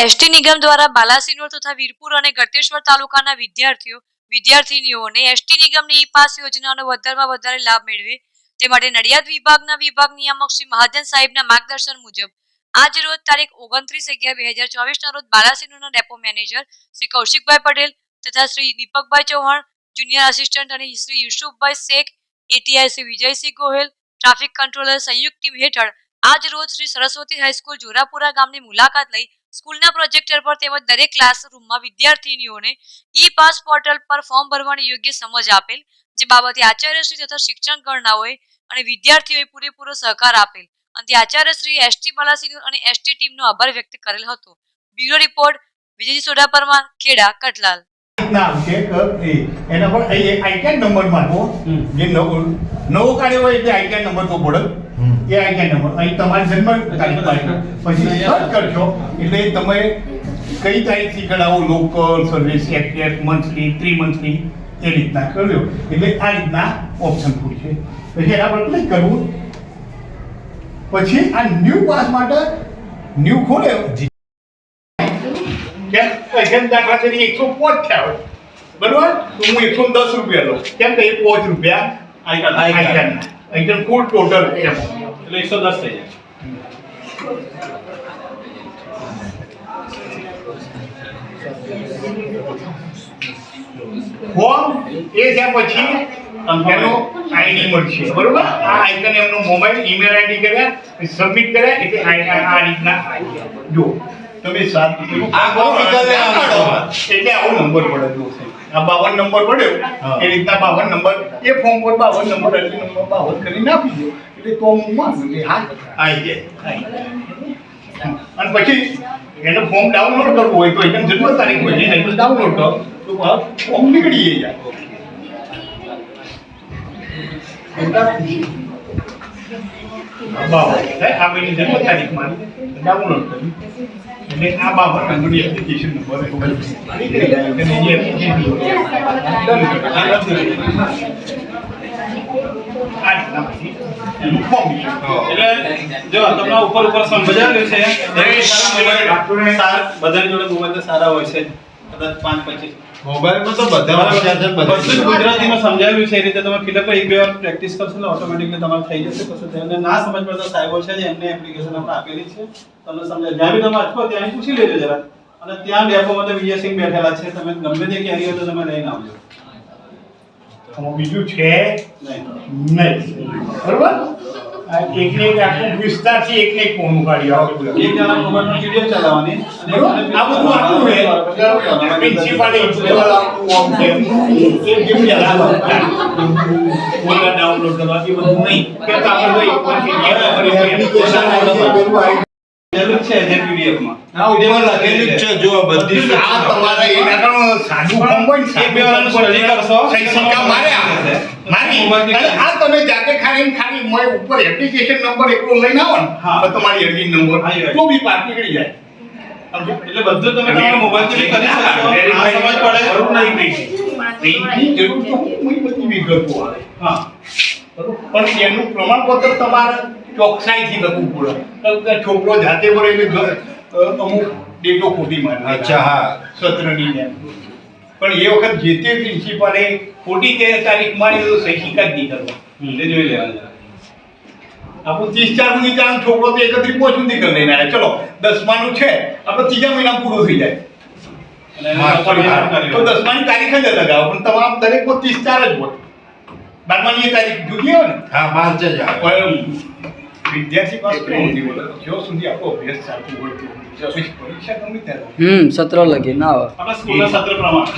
ST નિગમ દ્વારા બાલાસિનોર તથા વીરપુર અને ગટેશ્વર તાલુકાના વિદ્યાર્થીઓ વિદ્યાર્થીનીઓને એસટી નિગમની ઈ પાસ યોજનાનો વધારેમાં વધારે લાભ મેળવે. તે માટે નડિયાદ વિભાગના વિભાગ નિયામક શ્રી મહાજન સાહેબના માર્ગદર્શન મુજબ આજ રોજ તારીખ ઓગણત્રીસ અગિયાર બે હજાર ચોવીસના રોજ બાલાસિનોરના ડેપો મેનેજર શ્રી કૌશિકભાઈ પટેલ તથા શ્રી દીપકભાઈ ચૌહાણ, જુનિયર આસિસ્ટન્ટ અને Shri Yusufbhai Shaikh, ATI Shri Vijaysinh Gohel, traffic controller સંયુક્ત ટીમ હેઠળ આજ રોજ શ્રી સરસ્વતી હાઈસ્કૂલ જોરાપુરા ગામની મુલાકાત લઈ સ્કૂલના પ્રોજેક્ટર પર તેમજ દરેક ક્લાસરૂમમાં વિદ્યાર્થીનીઓને ઈ પાસ પોર્ટલ પર ફોર્મ ભરવાની યોગ્ય સમજ આપેલ, જે બાબતે આચાર્યશ્રી તથા શિક્ષણ ગણનાઓએ અને વિદ્યાર્થીઓએ પૂરેપૂરો સહકાર આપેલ. અને તે આચાર્યશ્રી એસટી બાલાસિનોર અને એસટી ટીમનો આભાર વ્યક્ત કરેલ હતો. Bureau report Vijayji Soda Parmar, Kheda, Katlal. નામ છે કે એ એના પર અહીં આઈકેન નંબર મારવો જે નવો નવો કાર્ય હોય એટલે આઈકેન નંબર તો પડે. એ આઈકેન નંબર અહીં તમારી જન્મ તારીખ પછી સર્ચ કરશો એટલે તમે કઈ તારીખથી કઢાવો local service act monthly three monthly એ રીતના કર્યો. એટલે આ રીતના ઓપ્શન પૂછશે પછી એના પર ક્લિક કરવું. પછી આ ન્યૂ પાસ માટે ન્યૂ ખોલે. કેમ? કેમ ખાતે એકસો પાંચ થયા હોય. બરોબર? તો હું એકસો દસ રૂપિયા લઉં. કેમ કે એ પાંચ રૂપિયા આઈ કાર્ડ. આઈ કાર્ડના. કુલ ટોટલ એટલે એકસો દસ થઈ જાય. ફોર્મ એ થયા પછી એનો આઈડી મળશે. બરોબર? આ આઈકન એમનો મોબાઈલ ઈમેલ આઈડી કર્યા સબમિટ કર્યા એટલે આ રીતના જો. તમે સાત આ કોણ વિકલ્પ આપો? એટલે આવો નંબર પડે જો આ બાવન નંબર પડ્યો. એ રીતના બાવન નંબર. એ ફોર્મ પર બાવન નંબર એટલે નંબર બાવન કરીને આપી દો. એટલે તો હું માનું કે હા. આવી જાય. અને પછી એને ફોર્મ ડાઉનલોડ કરવું હોય તો એકદમ જન્મ તારીખ હોય છે એને ડાઉનલોડ કરો. તો ફોર્મ નીકળી જાય. બાવન. આ ભાઈની જન્મ તારીખ મારી ડાઉનલોડ કરી. એટલે આ બાબત અંગડી એપ્લિકેશન નંબર જો તમને ઉપર ઉપર સમજાવ્યું છે બધાની જોડે મોબાઈલ સારા હોય છે. કદાચ પાંચ પચીસ. મોબાઈલમાં તો બધા. છે બધું ગુજરાતીમાં સમજાવ્યું છે એ રીતે તમે ફિલઅપ એક બે વાર પ્રેક્ટિસ કરશો ને ઓટોમેટિકલી તમારે થઈ જશે. કશું થયું? ના સમજ પડતા સાહેબો છે એમને એપ્લિકેશન આપણે આપેલી છે. તમને સમજાય. જ્યાં બી તમે અટકો ત્યાં પૂછી લેજો જરા. અને ત્યાં ડેપોમાં તો વિજય સિંહ બેઠેલા છે. તમે ગમે તે કેરી હોય તો તમે લઈને આવજો. બીજું છે નહીં. નહીં. બરોબર? એકને એક આખું વિસ્તારથી એકને એક કોનું કાઢી આવો એક જણા મોબાઈલમાં વિડિયો ચલાવવાની આ બધું આખું છે પ્રિન્સિપાલ. એ જેવું ચલાવે. ઓલા ડાઉનલોડ કરવા બધું નહીં. કે તો આપણે તો એક બે કરી જરૂર છે. જે PDF માં. આ લખેલું જ છે. જો બધી આ તમારે સાદું ફોર્મ હોય બે કરશો. સહી મારી અને આ તમે જાતે ખાલી ખાલી મોય ઉપર એપ્લિકેશન નંબર એકલો લઈને આવો ને તો તમારી અરજી નંબર તો બી પાસ નીકળી જાય. એટલે બધું તમે તમારા મોબાઈલથી કરી શકો. આ સમજ પડે. જરૂર નહીં પડી. એની જરૂર. તો કોઈ બધી વિગતો આવે. હા. પણ એનું પ્રમાણપત્ર તમારે ચોકસાઈથી લખવું પડે. છોકરો જાતે ભરે એટલે અમુક ડેટો ખોટી મારે. અચ્છા હા. સત્રની જેમ. પણ એ વખત જે તે પ્રિન્સિપાલે ખોટી તેર તારીખ મારી તો સહી નહીં કરવા. એ જોઈ લેવાનું. આપણું ત્રીસ ચાર સુધી ચાર છોકરો તો એકત્રીસ પાંચ સુધી કરી લઈને આવ્યા. ચલો દસમાનું છે આપણે ત્રીજા મહિના પૂરું થઈ જાય. તો. દસમાની તારીખ જ અલગ આવે પણ તમામ દરેક ત્રીસ ચાર જ હોય. બારમાની તારીખ જુદી હોય ને? હા માર્ચ જ આવે. વિદ્યાર્થી પાસે હોય જ્યાં સુધી આપણો અભ્યાસ ચાલતો હોય તો પછી પરીક્ષા ગમે ત્યારે હમ સત્ર લગી ના આપણા સ્કૂલના સત્ર પ્રમાણે.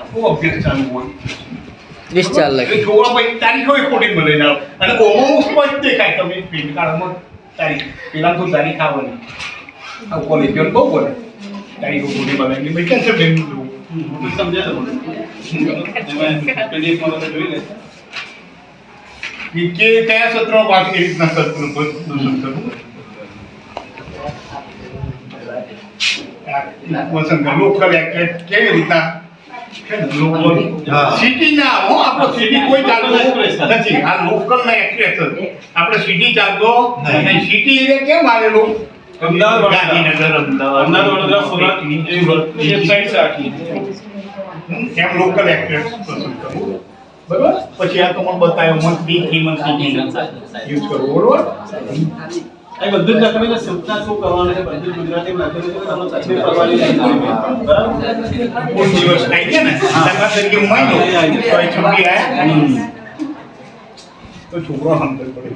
આપણો અભ્યાસ ચાલુ હોય. ત્રીસ ચાર લગી છોકરા પછી તારીખ હોય ખોટી મળે ના અને ઓમો સ્પષ્ટ દેખાય તમે પેન કાર્ડમાં તારીખ. પેલા તો તારીખ આવવાની. આ કોલેજ બહુ બોલે તારીખ ખોટી મળે એટલે કેન્સલ સમજાયમાં જોઈ લેશે કે કયા સત્રમાં પાછી એ રીતના સત્ર લોકલ એક્ટ કેવી રીતના. સિટી ના? હો. આપણો સિટી કોઈ ચાલતો નથી. આ લોકલ ના એક્ટ આપણે સિટી ચાલતો નહીં. અને સિટી એટલે કેમ આવેલું? અમદાવાદ ગાંધીનગર અમદાવાદ. વડોદરા સુરત એ વેબસાઇટ આખી. એમ લોકલ એક્ટર્સ પસંદ કરવું? બરોબર? પછી આ તમને બતાવ્યો મંથલી થ્રી મંથલી યુઝ કરવો બરોબર? એ બધું જ લખેલું છે શું કરવાનું છે? બધું જ લખેલું છે તમને તસવીર કરવાની બરાબર? કોઈ દિવસ ને. દાખલા તરીકે માની તો એ છોકરી આયા તો છોકરો સમજણ પડે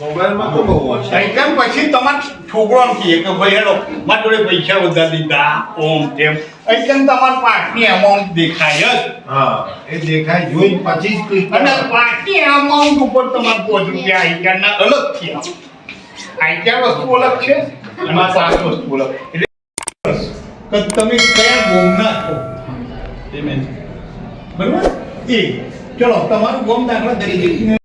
મોબાઈલમાં તો બહુ હશે. કેમ પછી તમારે છોકરાને કહીએ કે ભાઈ હેડો મારા જોડે પૈસા બધા દીધા ઓમ તેમ. અહીં તમારે પાંચની અમાઉન્ટ દેખાય જ હા એ દેખાય જોઈ પછી જ અને પાંચની અમાઉન્ટ ઉપર તમારે પાંચ રૂપિયા આઈકાર્ડના અલગ થયા. આઈકાર્ડ વસ્તુ અલગ છે? અને પાક વસ્તુ અલગ. એટલે તમે કયા ગોમના છો બરોબર? એ. ચલો તમારું ગોમ દાખલા તરીકે